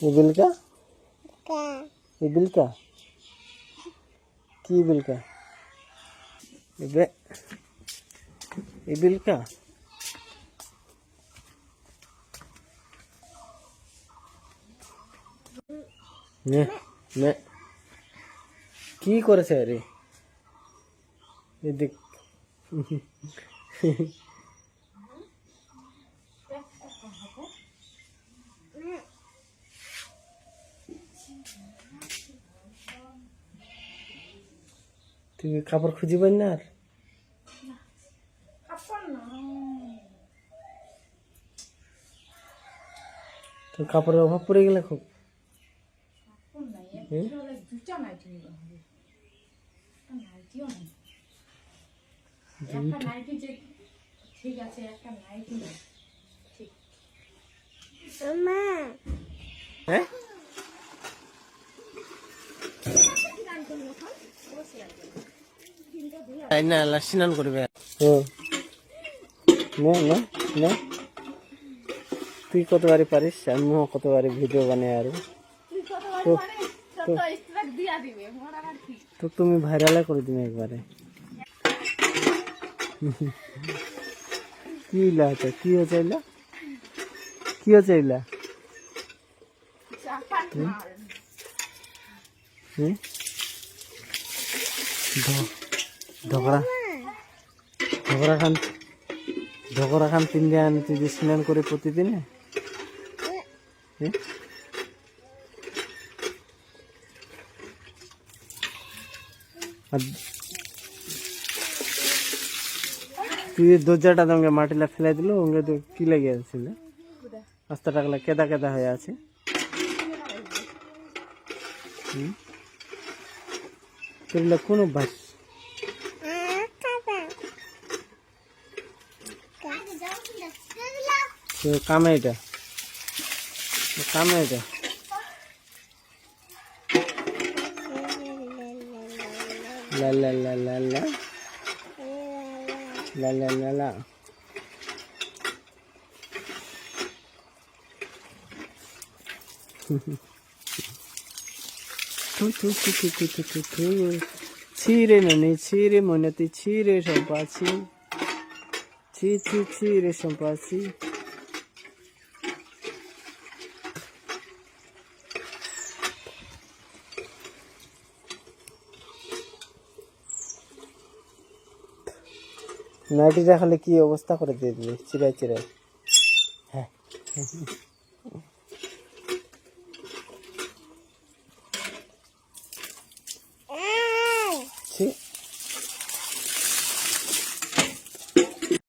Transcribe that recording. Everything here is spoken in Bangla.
इबिल का का इबिल का की इबिल का इबे इबिल का নে নে কি করেছে আরে এদিক তুই কাপড় খুঁজি পাই না আর? তোর কাপড়ের অভাব পড়ে গেলে খুব। হ্যাঁ? তাই না? স্নান করবে। হুম। নে নে তুই কতবারই পারিস? আমিও কতবারই ভিডিও বানাই আর। তো তো। তুমি ভাইরালে করে দিবে একবারে। কি হইলা হচ্ছে কি হচ্ছে এলা কি হচ্ছে এলা হুম? ঢোকরা। ঢোকরা খান। ঢোকরা খান তিন দিন তুই যে স্নান করে প্রতিদিনে। তুই দরজাটা তোমাকে মাটিলা ফেলাই দিল, ওকে তো কি লেগে আছিল রাস্তা টাকলা কেদা কেদা হয়ে আছে। কোন বাস কামে এটা তো কামে এটা লা লা লা লা লা লা লা লা লা তু তু তু তু তু তু তু তু ছিরে ননি ছিরে মনতি ছিরে সম্পাছি ছি ছি ছিরে সম্পাছি নাইটিটা খালে কি অবস্থা করে দিয়ে দিবি? চিরাই চিরাই হ্যাঁ।